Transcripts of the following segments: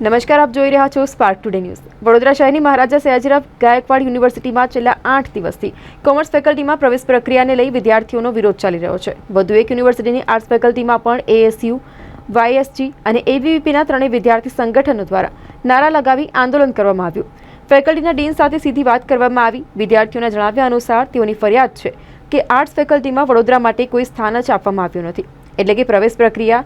નમસ્કાર, આપ જોઈ રહ્યા છો સ્પાર્ક ટુડે ન્યૂઝ વડોદરા શહેરની મહારાજા સયાજીરાવ ગાયકવાડ યુનિવર્સિટીમાં છેલ્લા આઠ દિવસથી કોમર્સ ફેકલ્ટીમાં પ્રવેશ પ્રક્રિયાને લઈ વિદ્યાર્થીઓનો વિરોધ ચાલી રહ્યો છે. વધુ એક યુનિવર્સિટીની આર્ટ્સ ફેકલ્ટીમાં પણ એએસયુ વાયએસજી અને એબીવીપીના ત્રણેય વિદ્યાર્થી સંગઠનો દ્વારા નારા લગાવી આંદોલન કરવામાં આવ્યું. ફેકલ્ટીના ડીન સાથે સીધી વાત કરવામાં આવી. વિદ્યાર્થીઓના જણાવ્યા અનુસાર તેઓની ફરિયાદ છે કે આર્ટ્સ ફેકલ્ટીમાં વડોદરા માટે કોઈ સ્થાન જ આપવામાં આવ્યું નથી. એટલે કે પ્રવેશ પ્રક્રિયા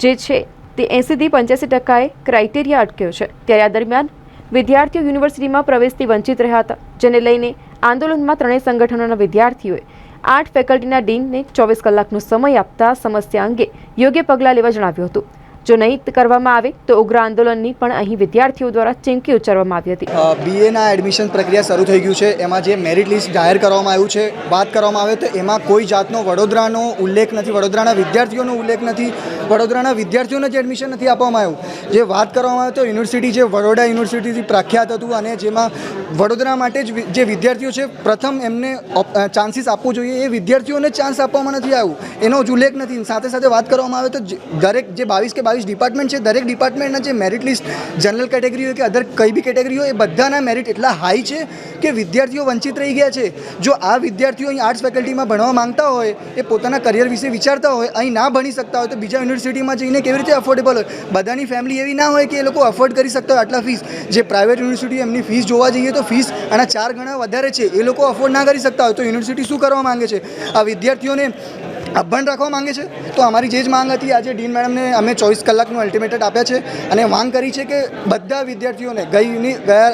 જે છે તે એંસીથી પંચ્યાસી ટકાએ ક્રાઇટેરિયા અટક્યો છે. ત્યારે આ દરમિયાન વિદ્યાર્થીઓ યુનિવર્સિટીમાં પ્રવેશથી વંચિત રહ્યા હતા, જેને લઈને આંદોલનમાં ત્રણેય સંગઠનોના વિદ્યાર્થીઓએ આઠ ફેકલ્ટીના ડીનને ચોવીસ કલાકનો સમય આપતા સમસ્યા અંગે યોગ્ય પગલાં લેવા જણાવ્યું હતું. જો નહીં કરવામાં આવે તો ઉગ્ર આંદોલનની પણ અહીં વિદ્યાર્થીઓ દ્વારા ચીમકી ઉચ્ચારવામાં આવી હતી. બીએના એડમિશન પ્રક્રિયા શરૂ થઈ ગયું છે. એમાં જે મેરિટ લિસ્ટ જાહેર કરવામાં આવ્યું છે, વાત કરવામાં આવે તો એમાં કોઈ જાતનો વડોદરાનો ઉલ્લેખ નથી, વડોદરાના વિદ્યાર્થીઓનો ઉલ્લેખ નથી, વડોદરાના વિદ્યાર્થીઓને જ એડમિશન નથી આપવામાં આવ્યું. જે વાત કરવામાં આવે તો યુનિવર્સિટી જે વડોદરા યુનિવર્સિટીથી પ્રખ્યાત હતું અને જેમાં વડોદરા માટે જ જે વિદ્યાર્થીઓ છે, પ્રથમ એમને ચાન્સીસ આપવું જોઈએ. એ વિદ્યાર્થીઓને ચાન્સ આપવામાં નથી આવ્યું. એનો જ ઉલ્લેખ નથી. સાથે સાથે વાત કરવામાં આવે તો દરેક જે બાવીસ કે બાવીસ ડિપાર્ટમેન્ટ છે. દરેક ડિપાર્ટમેન્ટના જે મેરિટ લિસ્ટ જનરલ કેટેગરી હોય કે અધર કઈ બી કેટેગરી હોય, એ બધાના મેરિટ એટલા હાઈ છે કે વિદ્યાર્થીઓ વંચિત રહી ગયા છે. જો આ વિદ્યાર્થીઓ અહીં આર્ટ્સ ફેકલ્ટીમાં ભણવા માંગતા હોય, એ પોતાના કરિયર વિશે વિચારતા હોય, અહીં ના ભણી શકતા હોય, તો બીજા યુનિવર્સિટીમાં જઈને કેવી રીતે અફોર્ડેબલ હોય? બધાની ફેમિલી એવી ના હોય કે એ લોકો અફોર્ડ કરી શકતા હોય આટલા ફીસ જે પ્રાઇવેટ યુનિવર્સિટી એમની ફીસ જોવા જઈએ તો ફીસ આના ચાર ગણા વધારે છે. એ લોકો અફોર્ડ ના કરી શકતા હોય, તો યુનિવર્સિટી શું કરવા માંગે છે? આ વિદ્યાર્થીઓને અભણ રાખવા માંગે છે? તો અમારી જે જ માંગ હતી, આજે ડીન મેડમને અમે ચોવીસ કલાકનું અલ્ટિમેટેડ આપ્યા છે અને માંગ કરી છે કે બધા વિદ્યાર્થીઓને ગઈની ગયા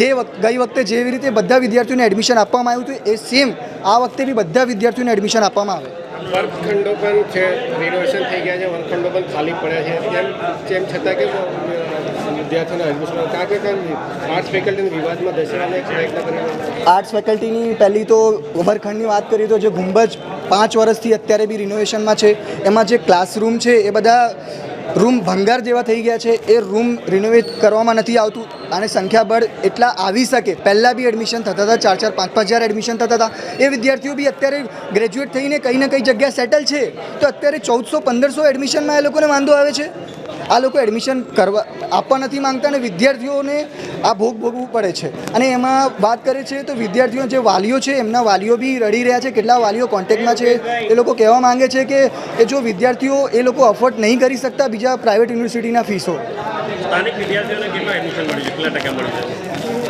જે ગઈ વખતે જેવી રીતે બધા વિદ્યાર્થીઓને એડમિશન આપવામાં આવ્યું હતું, એ સેમ આ વખતે બી બધા વિદ્યાર્થીઓને એડમિશન આપવામાં આવે. વર્ગખંડો પણ છે રિનોવેશન થઈ ગયા છે, વર્ગખંડો પણ ખાલી પડ્યા છે. તેમ છતાં કે આર્ટ્સ ફેકલ્ટીની પહેલી તો વર્ગખંડની વાત કરીએ તો જે ગુંબજ પાંચ વર્ષથી અત્યારે બી રિનોવેશનમાં છે, એમાં જે ક્લાસરૂમ છે, એ બધા રૂમ ભંગાર જેવા થઈ ગયા છે, એ રૂમ રિનોવેટ કરવામાં નથી આવતું. અને સંખ્યાબળ એટલા આવી શકે. પહેલાં બી એડમિશન થતા હતા, ચાર ચાર, પાંચ પાંચ હજાર એડમિશન થતા હતા. એ વિદ્યાર્થીઓ બી અત્યારે ગ્રેજ્યુએટ થઈને કંઈ ને કંઈ જગ્યા સેટલ છે. તો અત્યારે ચૌદસો, પંદરસો એડમિશનમાં એ લોકોને વાંધો આવે છે? આ લોકો એડમિશન કરવા આપવા નથી માંગતા અને વિદ્યાર્થીઓને આ ભોગ ભોગવું પડે છે. અને એમાં વાત કરે છે તો વિદ્યાર્થીઓ જે વાલીઓ છે એમના વાલીઓ બી રડી રહ્યા છે. કેટલા વાલીઓ કોન્ટેક્ટમાં છે એ લોકો કહેવા માંગે છે કે એ જો વિદ્યાર્થીઓ એ લોકો અફોર્ડ નહીં કરી શકતા બીજા પ્રાઇવેટ યુનિવર્સિટીના ફીસો સ્થાનિક વિદ્યાર્થીઓને કેટલા એડમિશન મળ્યું કેટલા ટકા મળ્યું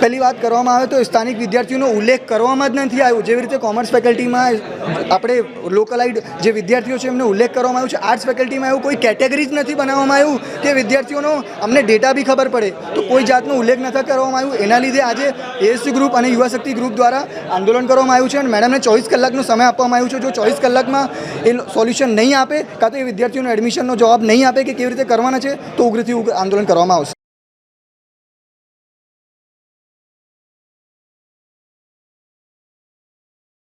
પહેલી વાત કરવામાં આવે તો સ્થાનિક વિદ્યાર્થીઓનો ઉલ્લેખ કરવામાં જ નથી આવ્યો. જેવી રીતે કોમર્સ ફેકલ્ટીમાં આપણે લોકલાઇડ જે વિદ્યાર્થીઓ છે એમને ઉલ્લેખ કરવામાં આવ્યો છે. આર્ટ્સ ફેકલ્ટીમાં એવું કોઈ કેટેગરી જ નથી બનાવવામાં આવ્યું. કે વિદ્યાર્થીઓનો અમને ડેટા બી ખબર પડે. તો કોઈ જાતનો ઉલ્લેખ નથી કરવામાં આવ્યું. એના લીધે આજે એએસસી ગ્રુપ અને યુવા શક્તિ ગ્રુપ દ્વારા આંદોલન કરવામાં આવ્યું છે અને મેડમને ચોવીસ કલાકનો સમય આપવામાં આવ્યો છે. જો ચોવીસ કલાકમાં એ સોલ્યુશન નહીં આપે, કાં તો એ વિદ્યાર્થીઓનો એડમિશનનો જવાબ નહીં આપે કે કેવી રીતે કરવાના છે, તો ઉગ્રથી ઉગ્ર આંદોલન કરવામાં આવશે.